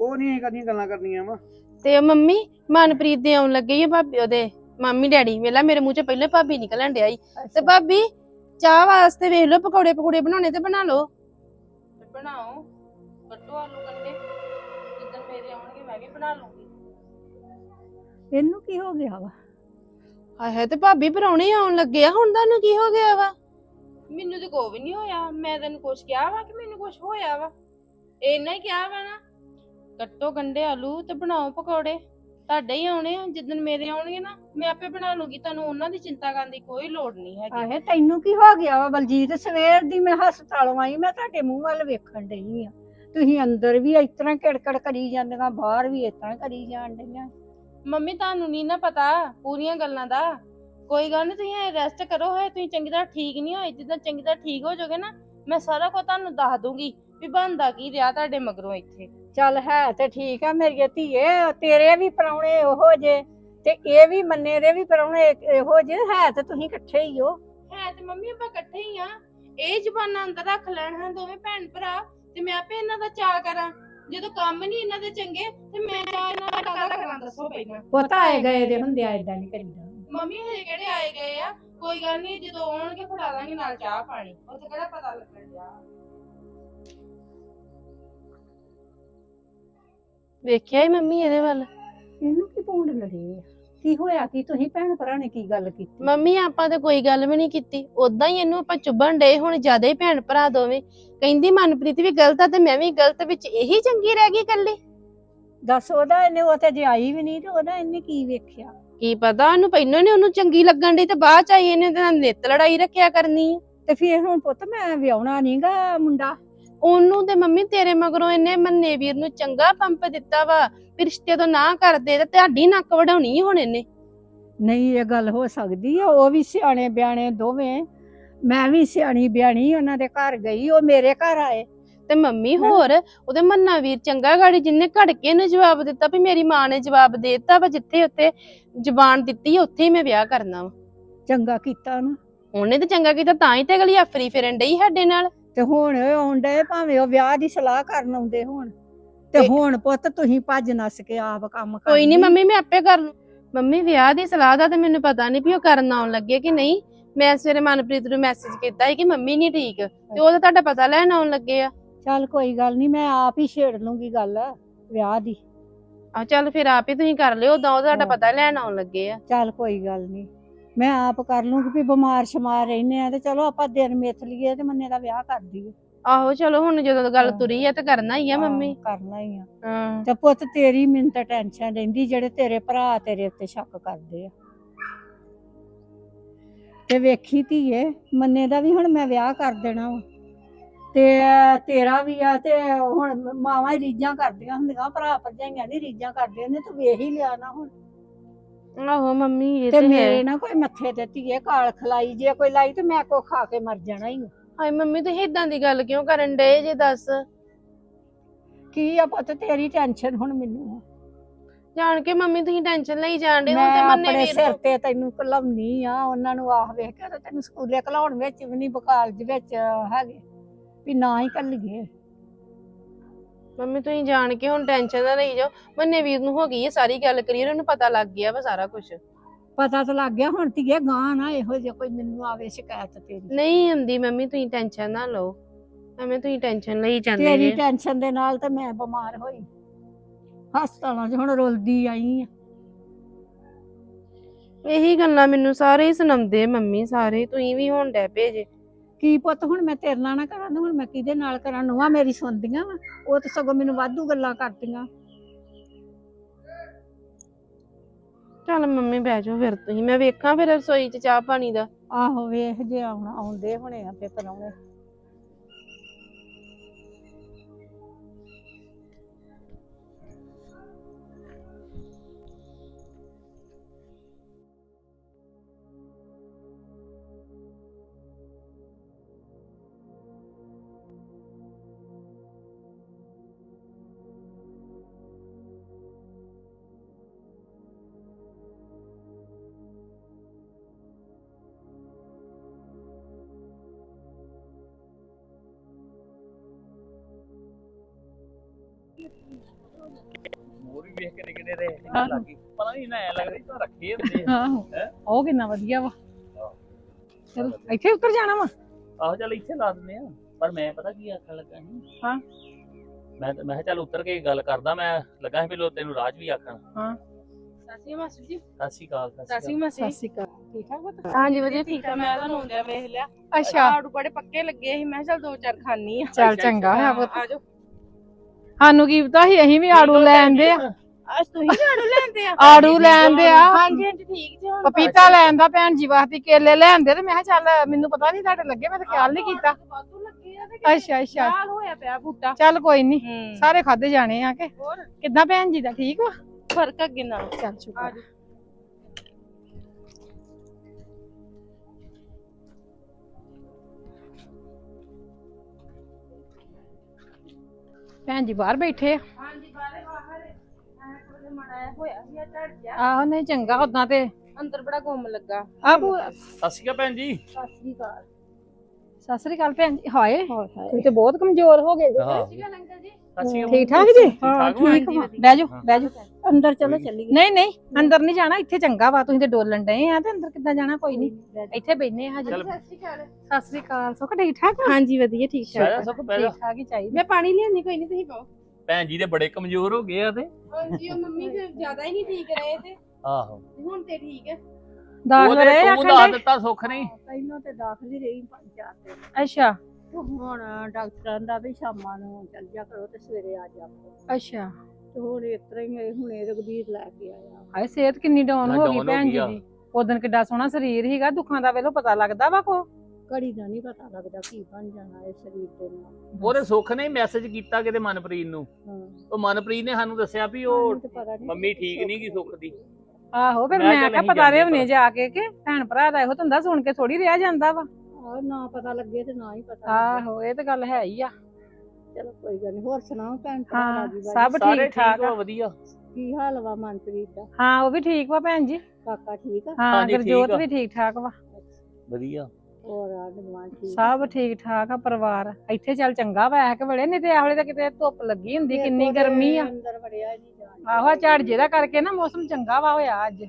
ਉਹ ਨਹੀਂ ਕਦੀਆਂ ਗੱਲਾਂ ਕਰਨੀਆਂ ਵਾ। ਤੇ ਉਹ ਮੰਮੀ ਮਨਪ੍ਰੀਤ ਦੇ ਆਉਣ ਲੱਗੇ ਹੀ ਆ ਭਾਬੀ ਉਹਦੇ ਮੰਮੀ ਡੈਡੀ। ਵੇਲਾ ਮੇਰੇ ਮੂੰਹ ਚ ਪਹਿਲੇ ਭਾਬੀ ਨਿਕਲਣ ਡਿਆ ਈ। ਤੇ ਅੱਛਾ। ਭਾਬੀ ਚਾਹ ਵਾਸਤੇ ਵੇਖ ਲਓ ਪਕੌੜੇ ਪਕੌੜੇ ਬਣਾਉਣੇ ਤੇ ਬਣਾ ਲਓ। ਤੇ ਬਣਾਓ। ਕੱਟੋ ਆਲੂ ਕੰਡੇ ਜਿੱਦਣ ਮੇਰੇ ਆਉਣਗੇ ਮੈਂ ਵੀ ਬਣਾ ਲੂੰਗੀ। ਇਹਨੂੰ ਕੀ ਹੋ ਗਿਆ ਵਾ? ਹਾਏ ਤੇ ਭਾਬੀ ਪਰੌਣੇ ਆਉਣ ਲੱਗੇ ਆ ਹੁਣ ਤੁਹਾਨੂੰ ਕੀ ਹੋ ਗਿਆ ਵਾ? ਮੈਨੂੰ ਤੇ ਕੋਈ ਵੀ ਨਹੀਂ ਹੋਇਆ। ਮੈਂ ਤੈਨੂੰ ਕੁਛ ਕਿਹਾ ਵਾ ਕਿ ਮੈਨੂੰ ਕੁਛ ਹੋਇਆ ਵਾ? ਇੰਨਾ ਹੀ ਕਿਹਾ ਵਾ ਨਾ ਕੱਟੋ ਗੰਡੇ ਆਲੂ ਤੇ ਬਣਾਓ ਪਕੌੜੇ। ਤੁਹਾਡੇ ਹੀ ਆਉਣੇ ਆ ਜਿੱਦਣ ਮੇਰੇ ਆਉਣਗੇ ਨਾ ਮੈਂ ਆਪੇ ਬਣਾ ਲੂੰਗੀ। ਤੁਹਾਨੂੰ ਉਹਨਾਂ ਦੀ ਚਿੰਤਾ ਕਰਨ ਦੀ ਕੋਈ ਲੋੜ ਨਹੀਂ ਹੈਗੀ। ਆਹੇ ਤੈਨੂੰ ਕੀ ਹੋ ਗਿਆ ਵਾ ਬਲਜੀਤ? ਸਵੇਰ ਦੀ ਮੈਂ ਹਸਪਤਾਲੋਂ ਆਈ ਮੈਂ ਤੁਹਾਡੇ ਮੂੰਹ ਵੱਲ ਵੇਖਣ ਡਈ ਆ। ਤੁਸੀਂ ਅੰਦਰ ਵੀ ਇਸ ਤਰ੍ਹਾਂ ਕਿੜਕੜ ਕਰੀ ਜਾਂਦੀਆਂ ਬਾਹਰ ਵੀ ਇਸ ਤਰ੍ਹਾਂ ਕਰੀ ਜਾਣ ਡਈਆਂ। ਮੰਮੀ ਤੁਹਾਨੂੰ ਨਹੀਂ ਨਾ ਪਤਾ ਪੂਰੀਆਂ ਗੱਲਾਂ ਦਾ। ਕੋਈ ਗੱਲ ਨਹੀਂ ਤੁਸੀਂ ਰੈਸਟ ਕਰੋ ਹੈ ਤੁਸੀਂ ਚੰਗੀ ਤਰ੍ਹਾਂ ਠੀਕ ਨਹੀਂ ਹੋਏ। ਜਿੱਦਾਂ ਚੰਗੀ ਤਰ੍ਹਾਂ ਠੀਕ ਹੋ ਜਾਓਗੇ ਨਾ ਮੈਂ ਸਾਰਾ ਕੁਝ ਤੁਹਾਨੂੰ ਦੱਸ ਦੂੰਗੀ ਵੀ ਬੰਦਾ ਕੀ ਰਿਹਾ ਤੁਹਾਡੇ ਮਗਰੋਂ ਇੱਥੇ। ਚੱਲ ਹੈ ਤੇ ਠੀਕ ਆ ਮੇਰੀ ਧੀਏ ਤੇਰੇ ਵੀ ਪਰੌਣੇ ਉਹੋ ਜੇ ਤੇ ਇਹ ਵੀ ਮੰਨੇ ਦੇ ਵੀ ਪਰੌਣੇ ਇਹੋ ਜੇ ਹੈ ਤੇ ਤੁਸੀਂ ਇਕੱਠੇ ਹੀ ਹੋ। ਹੈ ਤੇ ਮੰਮੀ ਆਪਾਂ ਇਕੱਠੇ ਹੀ ਆ। ਇਹ ਜ਼ਬਾਨਾਂ ਅੰਦਰ ਰੱਖ ਲੈਣ ਹਾਂ ਦੋਵੇਂ ਭੈਣ ਭਰਾ ਤੇ ਮੈਂ ਆਪੇ ਇਹਨਾਂ ਦਾ ਚਾਅ ਕਰਾਂ। ਜਦੋਂ ਕੰਮ ਨਹੀਂ ਇਹਨਾਂ ਦੇ ਚੰਗੇ ਤੇ ਮੈਂ ਚਾਅ ਇਹਨਾਂ ਦਾ ਕਾਹਦਾ ਕਰਾਂ ਦੱਸੋ ਪਹਿਲਾਂ। ਪਤਾ ਆਏ ਗਏ ਦੇ ਹੁੰਦੇ ਆ ਇਦਾਂ ਨਹੀਂ ਕਰੀਦਾ। ਮੰਮੀ ਹਜੇ ਕਿਹੜੇ ਆਏ ਗਏ ਆ? ਕੋਈ ਗੱਲ ਨਹੀਂ ਜਦੋਂ ਆਉਣਗੇ ਫੜਾ ਦਾਂਗੇ ਨਾਲ ਚਾਹ ਪਾਣੀ। ਉੱਥੇ ਕਿਹੜਾ ਪਤਾ ਲੱਗਣ ਡਿਆ? ਵੇਖਿਆ ਹੀ ਮੰਮੀ ਇਹਦੇ ਵੱਲ? ਇਹਨੂੰ ਕੀ ਪੌਂਡ ਲੜੇ ਆ? ਕੀ ਹੋਇਆ? ਕੀ ਤੁਸੀਂ ਭੈਣ ਭਰਾ ਨੇ ਕੀ ਗੱਲ ਕੀਤੀ? ਮੰਮੀ ਆਪਾਂ ਤੇ ਕੋਈ ਗੱਲ ਵੀ ਨਹੀਂ ਕੀਤੀ। ਉਦਾਂ ਹੀ ਇਹਨੂੰ ਆਪਾਂ ਚੁੱਭਣ ਡਏ ਹੁਣ ਜ਼ਿਆਦਾ ਹੀ ਭੈਣ ਭਰਾ ਦੋਵੇਂ। ਕਹਿੰਦੀ ਮਨਪ੍ਰੀਤ ਵੀ ਗਲਤ ਆ ਤੇ ਮੈਂ ਵੀ ਗਲਤ ਵਿੱਚ ਇਹੀ ਚੰਗੀ ਰਹਿ ਗਈ ਇਕੱਲੀ। ਦੱਸ ਉਹਦਾ ਇਹਨੇ ਉਹ ਤੇ ਜੇ ਆਈ ਵੀ ਨਹੀਂ ਤੇ ਉਹਦਾ ਇਹਨੇ ਕੀ ਵੇਖਿਆ? ਕੀ ਪਤਾ ਉਹਨੂੰ ਪਹਿਲਾਂ ਨੇ ਉਹਨੂੰ ਚੰਗੀ ਲੱਗਣ ਦੀ ਤੇ ਬਾਅਦ ਚ ਆਈ ਇਹਨੇ ਉਹਦੇ ਨਾਲ ਨਿੱਤ ਲੜਾਈ ਰੱਖਿਆ ਕਰਨੀ ਆ। ਤੇ ਫਿਰ ਹੁਣ ਪੁੱਤ ਮੈਂ ਵਿਆਹਣਾ ਨਹੀਂਗਾ ਮੁੰਡਾ। ਉਹਨੂੰ ਤੇ ਮੰਮੀ ਤੇਰੇ ਮਗਰੋਂ ਇਹਨੇ ਮੰਨੇ ਵੀਰ ਨੂੰ ਚੰਗਾ ਪੰਪ ਦਿੱਤਾ ਵਾ ਵੀ ਰਿਸ਼ਤੇ ਤੋਂ ਨਾ ਕਰਦੇ ਤੇ ਤੁਹਾਡੀ ਨੱਕ ਵਢਾਉਣੀ ਹੁਣ ਇਹਨੇ। ਨਹੀਂ ਇਹ ਗੱਲ ਹੋ ਸਕਦੀ ਆ ਉਹ ਵੀ ਸਿਆਣੇ ਬਿਆਣੇ ਦੋਵੇਂ। ਮੈਂ ਵੀ ਸਿਆਣੀ ਬਿਆਣੀ ਉਹਨਾਂ ਦੇ ਘਰ ਗਈ ਉਹ ਮੇਰੇ ਘਰ ਆਏ। ਤੇ ਮੰਮੀ ਹੋਰ ਉਹਦੇ ਮੰਨਾ ਵੀਰ ਚੰਗਾ ਗਾੜੀ ਜਿੰਨੇ ਘੜਕੇ ਨੂੰ ਜਵਾਬ ਦਿੱਤਾ ਵੀ ਮੇਰੀ ਮਾਂ ਨੇ ਜਵਾਬ ਦੇ ਦਿੱਤਾ ਵਾ ਜਿੱਥੇ ਉੱਥੇ ਜ਼ਬਾਨ ਦਿੱਤੀ ਉੱਥੇ ਹੀ ਮੈਂ ਵਿਆਹ ਕਰਨਾ ਵਾ। ਚੰਗਾ ਕੀਤਾ ਨਾ ਉਹਨੇ ਤੇ ਚੰਗਾ ਕੀਤਾ ਤਾਂ ਹੀ ਤੇ ਅਗਲੀ ਆਫਰੀ ਫਿਰਨ ਡਈ ਸਾਡੇ ਨਾਲ। ਤੇ ਹੁਣ ਆਉਂਦੇ ਭਾਵੇਂ ਉਹ ਵਿਆਹ ਦੀ ਸਲਾਹ ਕਰਨ ਆਉਂਦੇ ਹੁਣ ਤੇ ਤੇ- ਹੁਣ ਪੁੱਤ ਤੁਸੀਂ ਭੱਜ ਨੱਸ ਕੇ ਆਪ ਕੰਮ ਕਰ ਕੋਈ ਨਹੀਂ ਮੰਮੀ ਮੈਂ ਆਪੇ ਕਰ ਲੂ। ਮੰਮੀ ਵਿਆਹ ਦੀ ਸਲਾਹ ਦਾ ਤੇ ਮੈਨੂੰ ਪਤਾ ਨਹੀਂ ਵੀ ਉਹ ਕਰਨ ਆਉਣ ਲੱਗੇ ਕਿ ਨਹੀਂ। ਮੈਂ ਸਵੇਰੇ ਮਨਪ੍ਰੀਤ ਨੂੰ ਮੈਸੇਜ ਕੀਤਾ ਸੀ ਕਿ ਮੰਮੀ ਨਹੀਂ ਠੀਕ ਤੇ ਉਹ ਤਾਂ ਤੁਹਾਡਾ ਪਤਾ ਲੈਣ ਆਉਣ ਲੱਗੇ ਆ। ਚੱਲ ਕੋਈ ਗੱਲ ਨਹੀਂ ਮੈਂ ਆਪ ਹੀ ਛੇੜ ਲੂੰਗੀ ਗੱਲ ਵਿਆਹ ਦੀ। ਆ ਚੱਲ ਫਿਰ ਆਪ ਹੀ ਤੁਸੀਂ ਕਰ ਲਿਓ ਉਦਾਂ ਉਹ ਤੁਹਾਡਾ ਹਾਂ। ਪਤਾ ਲੈਣ ਆਉਣ ਲੱਗੇ ਆ। ਚੱਲ ਕੋਈ ਗੱਲ ਨਹੀਂ। ਮੈਂ ਆਪ ਕਰ ਲੂੰਗੀ ਵੀ ਬਿਮਾਰ ਸ਼ਮਾਰ ਰਹਿੰਦੇ ਆ ਤੇ ਚਲੋ ਆਪਾਂ ਦਿਨ ਮਿੱਥ ਲਈਏ ਤੇ ਮੰਨੇ ਦਾ ਵਿਆਹ ਕਰ ਦਈਏ। ਆਹੋ ਚਲੋ ਹੁਣ ਜਦੋਂ ਗੱਲ। ਤੁਰੀ ਆ ਤੇ ਕਰਨਾ ਹੀ ਆ ਮੰਮੀ। ਕਰਨਾ ਹੀ ਆ। ਹਾਂ। ਤੇ ਪੁੱਤ ਤੇਰੀ ਮੈਨੂੰ ਤਾਂ ਟੈਨਸ਼ਨ ਰਹਿੰਦੀ ਜਿਹੜੇ ਤੇਰੇ ਭਰਾ ਤੇਰੇ ਉੱਤੇ ਸ਼ੱਕ ਕਰਦੇ ਆ। ਤੇ ਵੇਖੀ ਧੀਏ ਮੰਨੇ ਦਾ ਵੀ ਹੁਣ ਮੈਂ ਵਿਆਹ ਕਰ ਦੇਣਾ ਵਾ। ਤੇ ਤੇਰਾ ਵੀ ਆ ਤੇ ਹੁਣ ਮਾਵਾਂ ਰੀਝਾਂ ਕਰਦੀਆਂ ਹੁੰਦੀਆਂ ਭਰਾ ਭਰਜਾਈਆਂ ਦੀ ਰੀਝਾਂ ਕਰਦੇ ਨੇ ਤੂੰ ਵੇਖ ਹੀ ਲਿਆ ਨਾ ਹੁਣ। ਆਹੋ ਮੰਮੀ ਇਹ ਤੇ ਤੇ ਮੇਰੇ ਹੈ ਨਾ ਕੋਈ ਮੱਥੇ ਤੇ ਧੀਏ ਕਾਲ ਖਲਾਈ ਜੇ ਕੋਈ ਲਾਈ ਤੇ ਮੈਂ ਕੋ ਖਾ ਕੇ ਮਰ ਜਾਣਾ ਹੀ ਹਾਏ ਮੰਮੀ ਤੁਸੀਂ ਇਦਾਂ ਦੀ ਗੱਲ ਕਿਉਂ ਕਰਨ ਡਏ ਜੇ ਦੱਸ? ਕੀ ਆ ਪੁੱਤ ਤੇਰੀ ਟੈਨਸ਼ਨ ਹੁਣ ਮੈਨੂੰ ਆ। ਜਾਣ ਕੇ ਮੰਮੀ ਤੁਸੀਂ ਟੈਨਸ਼ਨ ਲਈ ਜਾਣ ਡੇ ਹੁਣ ਮੈਂ ਤੇ ਮੰਨੇ ਆਪਣੇ ਵੀਰ ਸਿਰ ਨੂੰ- ਤੇ ਤੈਨੂੰ ਕਲਾਉਣੀ ਆ ਉਹਨਾਂ ਨੂੰ ਆਖ ਵੇਖ ਕੇ ਤੇ ਤੈਨੂੰ ਸਕੂਲੇ ਕਲਾਉਣ ਵਿੱਚ ਵੀ ਨਹੀਂ ਬਕਾਲਜ ਵਿੱਚ ਹੈਗੇ ਵੀ ਨਾ ਹੀ ਕੱਲੀਏ ਮੰਮੀ ਤੁਸੀਂ ਜਾਣ ਕੇ ਹੁਣ ਟੈਨਸ਼ਨ ਨਾ ਲਈ ਜਾਓ। ਮੰਨੇ ਵੀਰ ਨੂੰ ਹੋ ਗਈ ਹੈ ਸਾਰੀ ਗੱਲ ਕਲੀਅਰ ਉਹਨੂੰ ਪਤਾ ਲੱਗ ਗਿਆ ਵਾ ਸਾਰਾ ਕੁਝ ਪਤਾ ਤਾਂ ਲੱਗ ਗਿਆ ਹੁਣ ਧੀਏ ਗਾਂ ਨਾ ਇਹੋ ਜਿਹਾ ਕੋਈ ਮੈਨੂੰ ਆਵੇ ਸ਼ਿਕਾਇਤ ਤੇਰੀ। ਨਹੀਂ ਹੁੰਦੀ ਮੰਮੀ ਤੁਸੀਂ ਟੈਨਸ਼ਨ ਨਾ ਲਓ। ਐਵੇਂ ਤੁਸੀਂ ਟੈਨਸ਼ਨ ਲਈ ਜਾਂਦੇ ਤੇਰੀ ਜੇ। ਟੈਨਸ਼ਨ ਦੇ ਨਾਲ ਤੇ ਮੈਂ ਬਿਮਾਰ ਹੋਈ। ਹਸਪਤਾਲਾਂ 'ਚ ਹੁਣ ਰੁਲਦੀ ਆਈ ਆ। ਇਹੀ ਗੱਲਾਂ ਮੈਨੂੰ ਸਾਰੇ ਹੀ ਸੁਣਾਉਂਦੇ ਮੰਮੀ ਸਾਰੇ ਤੁਸੀਂ ਵੀ ਹੁਣ ਡੈ ਪਏ ਜੇ। ਕੀ ਪੁੱਤ ਹੁਣ ਮੈਂ ਤੇਰੇ ਨਾਲ ਨਾ ਕਰਾਂ ਤੇ ਹੁਣ ਮੈਂ ਕਿਹਦੇ ਨਾਲ ਕਰਾਂ? ਨੂੰਹਾਂ ਮੇਰੀ ਸੁਣਦੀਆਂ ਵਾ। ਉਹ ਤਾਂ ਸਗੋਂ ਮੈਨੂੰ ਵਾਧੂ ਗੱਲਾਂ ਕਰਦੀਆਂ। ਚੱਲ ਮੰਮੀ ਬਹਿ ਜਾਓ ਫਿਰ ਤੁਸੀਂ। ਮੈਂ ਵੇਖਾਂ ਫਿਰ ਰਸੋਈ 'ਚ ਚਾਹ ਪਾਣੀ ਦਾ। ਆਹੋ ਵੇਖ ਜੇ ਆਉਣਾ ਆਉਂਦੇ ਹੋਣੇ ਆ ਤੇ ਪਰਾਉਣੇ ਉਹ ਕਿੰਨਾ ਵਧੀਆ ਵਾ। ਚਲ ਇੱਥੇ ਉੱਤਰ ਜਾਣਾ ਵਾ? ਆਹੋ ਚੱਲ ਇੱਥੇ ਲਾ ਦਿੰਦੇ ਆ। ਪਰ ਮੈਂ ਪਤਾ ਕੀ ਆਖਣ ਲੱਗਾ ਸੀ? ਹਾਂ। ਮੈਂ ਮੈਂ ਕਿਹਾ ਚੱਲ ਉੱਤਰ ਕੇ ਗੱਲ ਕਰਦਾ ਮੈਂ। ਲੱਗਾ ਸੀ ਪਹਿਲਾਂ ਤੈਨੂੰ ਰਾਜ ਵੀ ਆਖਣ। ਸਾਸੀ ਮਾਸੀ ਜੀ। ਸਤਿ ਸ਼੍ਰੀ ਅਕਾਲ ਸਤਿ ਸਾਸੀ ਸ਼੍ਰੀ ਮਾਸੀ। ਸਤਿ ਸ਼੍ਰੀ ਅਕਾਲ। ਠੀਕ ਠਾਕ ਪੁੱਤ? ਹਾਂਜੀ ਵਧੀਆ ਠੀਕ ਆ ਮੈਂ ਤੁਹਾਨੂੰ ਆਉਂਦਿਆ ਵੇਖ ਲਿਆ। ਅੱਛਾ। ਆੜੂ ਬੜੇ ਪੱਕੇ ਲੱਗੇ ਸੀ। ਮੈਂ ਕਿਹਾ ਚੱਲ ਦੋ ਚਾਰ ਖਾਣੀ ਆ। ਚੱਲ ਚੰਗਾ ਹੋਇਆ ਪੁੱਤ। ਆ ਜਾਓ। ਸਾਨੂੰ ਕੀ ਪਤਾ ਸੀ ਅਸੀਂ ਵੀ ਆੜੂ ਲੈ ਆਂਦੇ ਆ। ਅੱਜ ਤੁਸੀਂ ਵੀ ਆੜੂ ਲੈਂਦੇ ਆ? ਆੜੂ ਲੈ ਆਂਦੇ ਆ। ਹਾਂਜੀ ਹਾਂਜੀ ਠੀਕ ਜੀ ਹੁਣ ਪਪੀਤਾ ਲੈ ਆਂਦਾ ਭੈਣ ਜੀ ਵਾਸਤੇ ਕੇਲੇ ਲੈ ਆਂਦੇ ਤੇ ਮੈਂ ਕਿਹਾ ਚੱਲ ਮੈਨੂੰ ਪਤਾ ਨਹੀਂ ਤੁਹਾਡੇ ਲੱਗੇ ਮੈਂ ਤਾਂ ਖਿਆਲ ਨਹੀਂ ਕੀਤਾ। ਵਾਧੂ ਲੱਗੇ ਆ ਤੇ ਅੱਛਾ ਅੱਛਾ। ਲਾਲ ਹੋਇਆ ਪਿਆ ਬੂਟਾ। ਚੱਲ ਕੋਈ ਨਹੀਂ ਸਾਰੇ ਖਾਦੇ ਜਾਣੇ ਆ ਕਿ। ਹੋਰ? ਕਿੱਦਾਂ ਭੈਣ ਜੀ ਦਾ ਠੀਕ ਵਾ? ਫ਼ਰਕ ਅੱਗੇ ਨਾਲ। ਚੱਲ ਸ਼ੁਕਰ। ਭੈਣ ਜੀ ਬਾਹਰ ਬੈਠੇ ਆ। ਹਾਂਜੀ ਬਾਰੇ ਬਾਹਰ। ਐ ਥੋੜਾ ਮੜਾ ਹੋਇਆ ਸੀ ਝੜ ਗਿਆ ਆਹੋ ਨਹੀਂ ਚੰਗਾ ਉਦਾਂ ਤੇ। ਅੰਦਰ ਬੜਾ ਗੁੰਮ ਲੱਗਾ। ਆ ਸਤਿ ਸ਼੍ਰੀ ਅਕਾਲ ਭੈਣ ਜੀ। ਸਤਿ ਸ੍ਰੀ ਅਕਾਲ। ਸਤਿ ਸ੍ਰੀ ਅਕਾਲ ਭੈਣ ਜੀ। ਹਾਏ ਤੁਸੀਂ ਤੇ ਬਹੁਤ ਕਮਜ਼ੋਰ ਹੋ ਗਏ ਜੀ। ਹਾਂ। ਠੀਕ ਅੰਕਲ ਜੀ। ਠੀਕ ਠਾਕ ਜੀ? ਹਾਂ, ਠੀਕ ਵਾ। ਵਧੀਆ। ਬਹਿ ਜਾਓ ਬਹਿ ਜਾਓ। ਅੰਦਰ ਚਲੋ ਚੱਲੀਏ। ਨਹੀਂ ਨਹੀਂ ਅੰਦਰ ਨਹੀਂ ਜਾਣਾ ਇੱਥੇ ਚੰਗਾ ਵਾ ਤੁਸੀਂ ਤੇ ਡੋਲਣ ਡਏ ਆ ਤੇ ਅੰਦਰ ਕਿੱਦਾਂ ਜਾਣਾ ਕੋਈ ਨਹੀਂ ਇੱਥੇ ਬੈਠਨੇ ਆ ਹਜੇ। ਸਤਿ ਸ਼੍ਰੀ ਅਕਾਲ। ਸਤਿ ਸ੍ਰੀ ਅਕਾਲ ਸੁੱਖ ਠੀਕ ਠਾਕ ਆ? ਹਾਂਜੀ ਵਧੀਆ ਠੀਕ ਜਾ ਸੁੱਖ ਬਹਿ ਜਾ ਠੀਕ ਠਾਕ ਹੀ ਚਾਹੀਦਾ। ਮੈਂ ਪਾਣੀ ਲਿਆਨੀ ਕੋਈ ਨਹੀਂ ਤੁਸੀਂ ਪਾਓ। ਭੈਣ ਜੀ ਦੇ ਬੜੇ ਕਮਜ਼ੋਰ ਹੋ ਗਏ ਆ ਤੇ। ਹਾਂਜੀ ਉਹ ਮੰਮੀ ਫਿਰ ਜ਼ਿਆਦਾ ਹੀ ਨਹੀਂ ਠੀਕ ਰਹੇ ਤੇ। ਆਹੋ। ਹੁਣ ਤੇ ਠੀਕ ਹੈ ਦਾਖਲ ਰਹੇ ਉਹਦੇ ਆ ਤੂੰ ਦੱਸ ਦਿੱਤਾ ਸੁੱਖ ਨਹੀਂ। ਪਹਿਲਾਂ ਤੇ ਦਾਖਲ ਹੀ ਰਹੀ ਪੰਜ ਚਾਰ ਦਿਨ। ਅੱਛਾ। ਹੁਣ ਡਾਕਟਰਾਂ ਦਾ ਵੀ ਸ਼ਾਮਾਂ ਨੂੰ ਚੱਲ ਜਾ ਕਰੋ ਤੇ ਸਵੇਰੇ ਆ ਜਾ ਕਰੋ। ਅੱਛਾ। ਤੇ ਹੁਣ ਇਸ ਤਰ੍ਹਾਂ ਹੀ ਇਹ ਹੁਣੇ ਰਗਵੀਰ ਲੈ ਕੇ ਆਇਆ। ਹਾਏ ਸਿਹਤ ਕਿੰਨੀ ਡਾਊਨ ਹਾਂ, ਹੋ down ਗਈ ਹੋ ਭੈਣ ਗਈ ਜੀ ਆ। ਦੀ। ਉਦੋਂ ਕਿੱਡਾ ਸੋਹਣਾ ਸਰੀਰ ਸੀਗਾ ਦੁੱਖਾਂ ਦਾ ਵੇਲੋ ਪਤਾ ਲੱਗਦਾ ਵਾ ਕੋ। ਘੜੀ ਦਾ ਨਹੀਂ ਪਤਾ ਲੱਗਦਾ ਕੀ ਬਣ ਜਾਣਾ ਇਹ ਸਰੀਰ ਦੇ ਨਾਲ। ਉਹਦੇ ਸੁੱਖ ਨੇ ਮੈਸੇਜ ਕੀਤਾ ਕਿਤੇ ਮਨਪ੍ਰੀਤ ਨੂੰ। ਹਾਂ। ਉਹ ਮਨਪ੍ਰੀਤ ਨੇ ਸਾਨੂੰ ਦੱਸਿਆ ਵੀ ਉਹ ਸਾਨੂੰ ਤੇ ਪਤਾ ਨੀ ਮੰਮੀ ਠੀਕ ਨਹੀਂ ਗੀ ਸੁੱਖ ਦੀ। ਆਹੋ ਫਿਰ ਮੈਂ ਕਿਹਾ ਪਤਾ ਰਹੇ ਹੁਣੇ ਜਾ ਕੇ ਕਿ ਭੈਣ ਭਰਾ ਦਾ ਇਹੋ ਧੰਦਾ ਸੁਣ ਕੇ ਥੋੜੀ ਰਿਹਾ ਜਾਂਦਾ ਵਾ। ਆਹ ਨਾ ਪਤਾ ਲੱਗੇ ਤੇ ਨਾ ਹੀ ਪਤਾ। ਆਹੋ ਇਹ ਤਾਂ ਗੱਲ ਹੈ ਹੀ ਆ। ਚਲੋ ਕੋਈ ਗੱਲ ਨਹੀਂ ਹੋਰ ਸੁਣਾਓ ਭੈਣ ਭਰਾ ਹਾਂ ਰਾਜੀ ਬਾਜੀ? ਸਭ ਸਾਰੇ ਠੀਕ ਠਾਕ ਵਾ ਆ? ਵਧੀਆ। ਕੀ ਹਾਲ ਵਾ ਮਨਪ੍ਰੀਤ ਦਾ? ਹਾਂ ਉਹ ਵੀ ਠੀਕ ਵਾ ਭੈਣ ਜੀ। ਕਾਕਾ ਠੀਕ ਆ? ਹਾਂ ਹਾਂਜੀ, ਠੀਕ ਗੁਰਜੋਤ ਆ। ਵੀ ਠੀਕ ਠਾਕ ਵਾ। ਵਧੀਆ। ਹੋਰ ਆ ਨਿਵਾਨ ਠੀਕ ਸਭ ਠੀਕ ਠਾਕ ਆ ਪਰਿਵਾਰ। ਇੱਥੇ ਚੱਲ ਚੰਗਾ ਵਾ ਐ ਕਿ ਬੜੇ ਨਹੀਂ ਤੇ ਆਹਲੇ ਤਾਂ ਕਿਤੇ ਧੁੱਪ ਲੱਗੀ ਹੁੰਦੀ ਕਿੰਨੀ ਗਰਮੀ ਆ। ਅੰਦਰ ਵੜਿਆ ਨਹੀਂ ਜਾਣ। ਆਹੋ ਝਾੜ ਜਿਹਦਾ ਕਰਕੇ ਨਾ ਮੌਸਮ ਚੰਗਾ ਵਾ ਹੋਇਆ ਅੱਜ।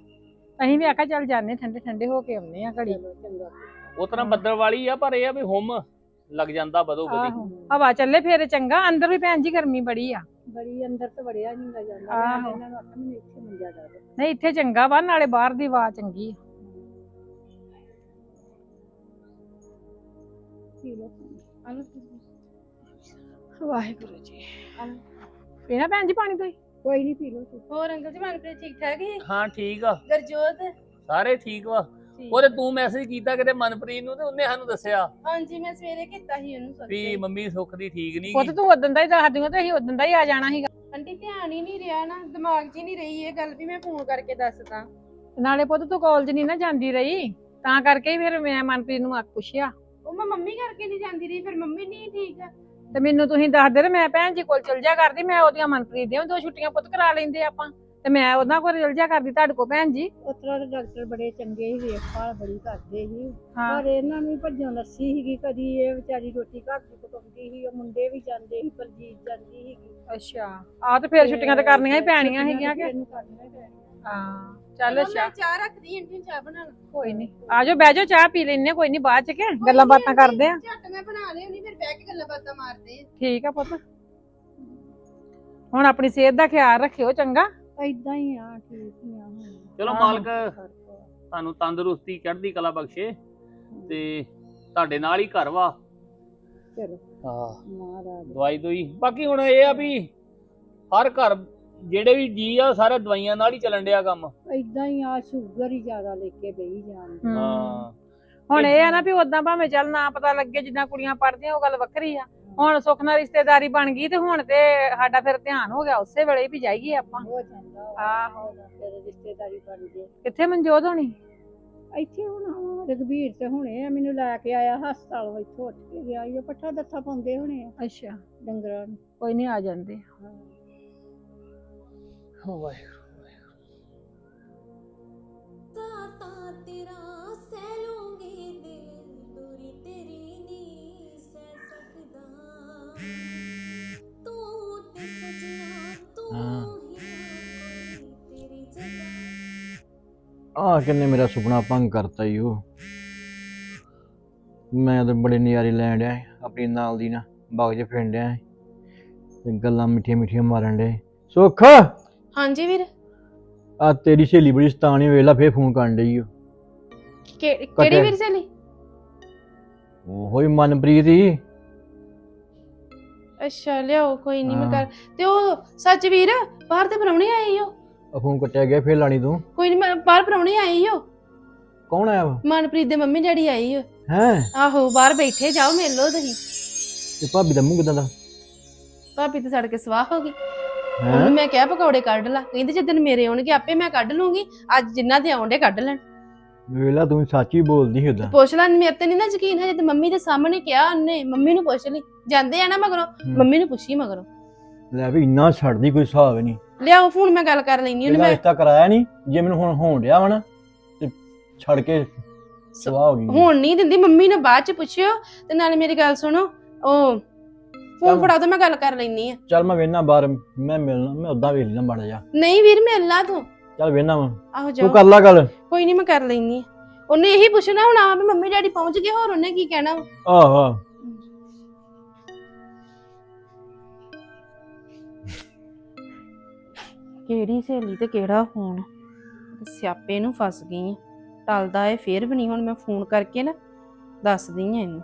ਅਸੀਂ ਵੀ ਆਖਿਆ ਚੱਲ ਜਾਂਦੇ ਠੰਡੇ ਠੰਡੇ ਹੋ ਕੇ ਆਉਂਦੇ ਆ ਘੜੀ। ਚਲੋ ਚੰਗਾ। ਉਹ ਤਰ੍ਹਾਂ ਬੱਦਲ ਵਾਲੀ ਆ ਪਰ ਇਹ ਆ ਵੀ ਹੁਮ। ਲੱਗ ਜਾਂਦਾ ਬਦੋ ਬਦੀ। ਆਹੋ ਹਵਾ ਚੱਲੇ ਫੇਰ ਚੰਗਾ ਅੰਦਰ ਵੀ ਭੈਣ ਜੀ ਗਰਮੀ ਬੜੀ ਆ। ਬੜੀ ਅੰਦਰ ਤੇ ਵੜਿਆ ਨਹੀਂ ਜਾਂਦਾ। ਆਹੋ। ਮੈਂ ਇਹਨਾਂ ਨੂੰ ਆਖਿਆ ਮੈਨੂੰ ਇੱਥੇ ਮੰਜਾ ਡਾ ਦੇ ਨਹੀਂ ਇੱਥੇ ਚੰਗਾ ਵਾ ਨਾਲੇ ਬਾਹਰ ਦੀ ਹਵਾ ਚੰਗੀ ਆ। ਪੀ ਲਓ। ਵਾਹਿਗੁਰੂ ਜੀ। ਪੀਣਾ ਭੈਣ ਜੀ ਪਾਣੀ ਤੁਸੀਂ? ਕੋਈ ਨਹੀਂ ਪੀ ਲਓ ਤੁਸੀਂ। ਹੋਰ ਅੰਕਲ ਜੀ ਮਨਪ੍ਰੀਤ ਠੀਕ ਠਾਕ ਹੀ ਹਾਂ ਠੀਕ ਆ। ਗਰਜੋਤ? ਸਾਰੇ ਠੀਕ ਵਾ। ਠੀਕ। ਉਹਦੇ ਤੂੰ ਮੈਸੇਜ ਕੀਤਾ ਕਿਤੇ ਮਨਪ੍ਰੀਤ ਨੂੰ ਤੇ ਉਹਨੇ ਸਾਨੂੰ ਦੱਸਿਆ। ਹਾਂਜੀ ਮੈਂ ਸਵੇਰੇ ਕੀਤਾ ਸੀ ਉਹਨੂੰ ਵੀ ਮੰਮੀ ਸੁੱਖ ਦੀ ਠੀਕ ਨਹੀਂ ਪੁੱਤ ਤੂੰ ਉਦੋਂ ਦਾ ਹੀ ਦੱਸ ਦਿਓ ਤੇ ਅਸੀਂ ਉਦੋਂ ਦਾ ਹੀ ਆ ਜਾਣਾ ਸੀਗਾ। ਆਂਟੀ ਧਿਆਨ ਹੀ ਨਹੀਂ ਰਿਹਾ ਨਾ ਦਿਮਾਗ 'ਚ ਹੀ ਨਹੀਂ ਰਹੀ ਇਹ ਗੱਲ ਵੀ ਮੈਂ ਫੋਨ ਕਰਕੇ ਦੱਸਦਾ। ਨਾਲੇ ਪੁੱਤ ਤੂੰ ਕਾਲਜ ਨਹੀਂ ਨਾ ਜਾਂਦੀ ਰਹੀ ਤਾਂ ਕਰਕੇ ਹੀ ਫਿਰ ਮੈਂ ਮਨਪ੍ਰੀਤ ਨੂੰ ਆ ਪੁੱਛਿਆ। ਉਹ ਮੈਂ ਮੰਮੀ ਕਰਕੇ ਨਹੀਂ ਜਾਂਦੀ ਰਹੀ ਫਿਰ ਮੰਮੀ ਨਹੀਂ ਠੀਕ। ਆ ਤੇ ਮੈਨੂੰ ਤੁਸੀਂ ਦੱਸਦੇ ਤੇ ਮੈਂ ਭੈਣ ਜੀ ਕੋਲ ਚਲ ਜਾ ਕਰਦੀ ਮੈਂ ਉਹਦੀਆਂ ਮਨਪ੍ਰੀਤ ਦੀਆਂ ਵੀ ਦੋ ਛੁੱਟੀਆਂ ਪੁੱਤ ਕਰਾ ਲੈਂਦੇ ਆਪਾਂ। ਤੇ ਮੈਂ ਉਹਨਾਂ ਕੋਲ ਚਲ ਜਾ ਕਰਦੀ ਤੁਹਾਡੇ ਕੋਲ ਭੈਣ ਜੀ। ਉਤਰਾ ਦੇ ਡਾਕਟਰ ਬੜੇ ਚੰਗੇ ਸੀ ਵੇਖਭਾਲ ਬੜੀ ਕਰਦੇ ਸੀ। ਹਾਂ। ਪਰ ਇਹਨਾਂ ਨੂੰ ਵੀ ਭੱਜਣ ਲੱਸੀ ਸੀਗੀ ਕਦੀ ਇਹ ਵਿਚਾਰੀ ਰੋਟੀ ਘਰ ਦੀ ਪਕਾਉਂਦੀ ਸੀ ਉਹ ਮੁੰਡੇ ਵੀ ਜਾਂਦੇ ਸੀ ਬਲਜੀਤ ਜਾਂਦੀ ਸੀਗੀ। ਅੱਛਾ। ਆ ਤੇ ਫਿਰ ਛੁੱਟੀਆਂ ਤੇ ਕਰਨੀਆਂ ਹੀ ਪੈਣੀਆਂ ਹੈਗੀਆਂ ਕਿ? ਇਹਨੂੰ ਕਰਨੀਆਂ ਹੀ ਪੈਣੀਆਂ। ਹਾਂ ਚੱਲ ਅੱਛਾ। ਮੈਂ ਚਾਹ ਰੱਖਦੀ ਆਂਟੀ ਚਾਹ ਬਣਾ ਕੋਈ ਨਹੀਂ ਆਜੋ ਬਹਿ ਜਾਓ ਚਾਹ ਪੀ ਲੈਨੇ ਕੋਈ ਨਹੀਂ ਬਾਅਦ ਚ ਕੇ ਗੱਲਾਂ ਬਾਤਾਂ ਕਰਦੇ ਆ ਝੱਟ ਮੈਂ ਬਣਾ ਲਿਆ ਨਹੀਂ ਫਿਰ ਬਹਿ ਕੇ ਗੱਲਾਂ ਬਾਤਾਂ ਮਾਰਦੇ ਆ ਠੀਕ ਆ ਪੁੱਤ। ਹੁਣ ਆਪਣੀ ਸਿਹਤ ਦਾ ਖਿਆਲ ਰੱਖਿਓ ਚੰਗਾ। ਏਦਾਂ ਹੀ ਆ ਠੀਕ ਹੀ ਆ ਹੁਣ। ਚਲੋ। ਮਾਲਕ। ਤੁਹਾਨੂੰ ਤੰਦਰੁਸਤੀ ਚੜ੍ਹਦੀ ਕਲਾ ਬਖਸ਼ੇ ਤੇ ਤੁਹਾਡੇ ਨਾਲ ਹੀ ਘਰ ਵਾ। ਚਲੋ। ਹਾਂ। ਮਹਾਰਾਜ। ਦਵਾਈ ਦੋਈ। ਬਾਕੀ ਹੁਣ ਇਹ ਆ ਵੀ ਹਰ ਘਰ ਜਿਹੜੇ ਵੀ ਜੀ ਆ ਸਾਰੇ ਦਵਾਈਆਂ ਨਾਲ ਹੀ ਚੱਲਣ ਡਿਆ ਕੰਮ। ਏਦਾਂ ਹੀ ਆ ਸ਼ੂਗਰ ਹੀ ਜ਼ਿਆਦਾ ਲੈ ਕੇ ਬਈ ਜਾਣ। ਹਾਂ। ਹੁਣ ਇਹ ਆ ਨਾ ਵੀ ਉਦਾਂ ਭਾਵੇਂ ਚੱਲ ਨਾ ਪਤਾ ਲੱਗੇ ਜਿੱਦਾਂ ਕੁੜੀਆਂ ਪੜਦੀਆਂ ਉਹ ਗੱਲ ਵੱਖਰੀ ਆ। ਹੁਣ ਸੁੱਖ ਨਾਲ ਰਿਸ਼ਤੇਦਾਰੀ ਬਣ ਗਈ ਤੇ ਹੁਣ ਤੇ ਸਾਡਾ ਫਿਰ ਧਿਆਨ ਹੋ ਗਿਆ ਉਸੇ ਵੇਲੇ ਵੀ ਜਾਈਏ ਆਪਾਂ। ਹੋ ਜਾਂਦਾ ਆਹੋ। ਫਿਰ ਰਿਸ਼ਤੇਦਾਰੀ ਬਣ ਜੇ। ਕਿੱਥੇ ਮਨਜੋਤ ਹੋਣੀ? ਇੱਥੇ ਹੁਣ ਰਘਬੀਰ ਤੇ ਹੁਣੇ ਆ ਮੈਨੂੰ ਲੈ ਕੇ ਆਇਆ ਹਸਪਤਾਲ ਇੱਥੋਂ ਉੱਠ ਕੇ ਗਿਆ ਇਹ ਪੱਠਾ ਦੱਥਾ ਪਾਉਂਦੇ ਹੋਣੇ ਆ। ਅੱਛਾ। ਡੰਗਰਾਂ ਨੂੰ। ਕੋਈ ਨਹੀਂ ਆ ਜਾਂਦੇ। ਤਾਂ ਆ ਆ ਕਿੰਨੇ ਮੇਰਾ ਸੁਪਨਾ ਭੰਗ ਕਰਤਾ ਈ ਉਹ। ਮੈਂ ਤਾਂ ਬੜੇ ਨਜ਼ਾਰੇ ਲੈਣ ਡਿਆ ਸੀ ਆਪਣੀ ਨਾਲ ਦੀ ਨਾ ਬਾਗ 'ਚ ਫਿਰਨ ਡਿਆ ਸੀ। ਤੇ ਗੱਲਾਂ ਮਿੱਠੀਆਂ ਮਿੱਠੀਆਂ ਮਾਰਨ ਡੇ ਸੁੱਖ! ਹਾਂਜੀ ਵੀਰ। ਆ ਤੇਰੀ ਸਹੇਲੀ ਬੜੀ ਸਤਾਨੀ ਵੇਲਾ ਫੇਰ ਫੋਨ ਕਰਨ ਡਈ ਓ। ਕਿਹੜੀ। ਵੀਰ ਸਹੇਲੀ? ਉਹੋ ਹੀ ਮਨਪ੍ਰੀਤ ਹੀ ਅੱਛਾ ਲਿਆਓ ਕੋਈ ਨਹੀਂ ਮੈਂ ਹਾਂ। ਕਰ ਤੇ ਉਹ ਸੱਚ ਵੀਰ ਬਾਹਰ ਤੇ ਪਰੌਣੇ ਆਏ ਹੋ ਆ ਫੋਨ ਕੱਟਿਆ ਗਿਆ ਫੇਰ ਲਾਣੀ ਤੂੰ। ਕੋਈ ਨਹੀਂ ਮੈਂ ਬਾਹਰ ਪਰੌਣੇ ਆਏ ਹੋ ਕੌਣ ਆਇਆ ਵਾ? ਮਨਪ੍ਰੀਤ ਦੇ ਮੰਮੀ ਡੈਡੀ ਆਏ ਹੋ ਹੈ? ਆਹੋ ਬਾਹਰ ਬੈਠੇ ਜਾਓ ਮਿਲ ਲਓ ਤੁਸੀਂ। ਤੇ ਭਾਬੀ ਦਾ ਮੂੰਹ ਕਿਦਾਂ ਦਾ? ਭਾਬੀ ਤੇ ਸੜ ਕੇ ਸਵਾਹ ਹੋ ਗਈ। ਹੈ? ਉਹਨੂੰ ਮੈਂ ਕਿਹਾ ਪਕੌੜੇ ਕੱਢ ਲਾ। ਕਹਿੰਦੇ ਜਿੱਦਣ ਮੇਰੇ ਆਉਣਗੇ ਆਪੇ ਮੈਂ ਕੱਢ ਲੂੰਗੀ। ਅੱਜ ਜਿੰਨਾ ਦੇ ਆਉਂਦੇ ਕੱਢ ਲੈਣ। ਵੇਲਾ ਤੂੰ ਸੱਚੀ ਬੋਲਦੀ ਸੀ ਉਦਾਂ ਪੁੱਛ ਲੈ ਮੇਰੇ ਤੇ ਨਹੀਂ ਨਾ ਯਕੀਨ ਹੈ ਜਦ ਮੰਮੀ ਦੇ ਸਾਹਮਣੇ ਕਿਹਾ ਉਹਨੇ ਮੰਮੀ ਨੂੰ ਪੁੱਛ ਲਈ। ਜਾਂਦੇ ਆ ਨਾ ਮਗਰੋਂ ਮੰਮੀ ਨੂੰ ਪੁੱਛੀ ਮਗਰੋਂ। ਲੈ ਵੀ ਇੰਨਾ ਛੱਡਦੀ ਕੋਈ ਹਿਸਾਬ ਨਹੀਂ। ਲਿਆਓ ਫੋਨ ਮੈਂ ਗੱਲ ਕਰ ਲੈਣੀ ਉਹਨੇ ਮੈਂ ਰਿਸ਼ਤਾ ਕਰਾਇਆ ਨਹੀਂ ਜੇ ਮੈਨੂੰ ਹੁਣ ਹੋਣ ਡਿਆ ਵਾ ਨਾ ਤੇ ਛੱਡ ਕੇ ਸਵਾਹ ਹੋ ਗਈ। ਹੁਣ ਨਹੀਂ ਦਿੰਦੀ ਮੰਮੀ ਨੇ ਬਾਅਦ ਚ ਪੁੱਛਿਓ ਤੇ ਨਾਲੇ ਮੇਰੀ ਗੱਲ ਸੁਣੋ ਉਹ ਫੋਨ। ਫੜਾ ਦੋ ਮੈਂ ਗੱਲ ਕਰ ਲੈਣੀ ਆ ਚੱਲ ਮੈਂ ਵੇਨਾ ਬਾਹਰ ਮੈਂ ਮਿਲਣਾ ਮੈਂ ਉਦਾਂ ਵੇਖ ਲੈਣਾ ਮਾੜਾ ਜਾ ਨਹੀਂ ਵੀਰ ਮਿਲ ਲਾ ਤੂੰ। ਚੱਲ ਵੇਨਾ ਆਹੋ ਤੂੰ ਜਾਓ। ਕਰ ਲਾ ਗੱਲ। ਕੋਈ ਨਹੀਂ ਮੈਂ ਕਰ ਲੈਣੀ ਉਹਨੇ ਇਹੀ ਪੁੱਛਣਾ ਹੁਣ ਆ ਵੀ ਮੰਮੀ ਡੈਡੀ ਪਹੁੰਚ ਗਏ ਹੋਰ ਉਹਨੇ ਕੀ ਕਹਿਣਾ ਵਾ? ਆਹ ਆਹ। ਕਿਹੜੀ ਸਹੇਲੀ ਤੇ ਕਿਹੜਾ ਫੋਨ? ਸਿਆਪੇ ਨੂੰ ਫਸ ਗਈ ਆ। ਟਲਦਾ ਏ ਫੇਰ ਵੀ ਨਹੀਂ ਹੁਣ ਮੈਂ ਫੋਨ ਕਰਕੇ ਨਾ ਦੱਸਦੀ ਆ ਇਹਨੂੰ।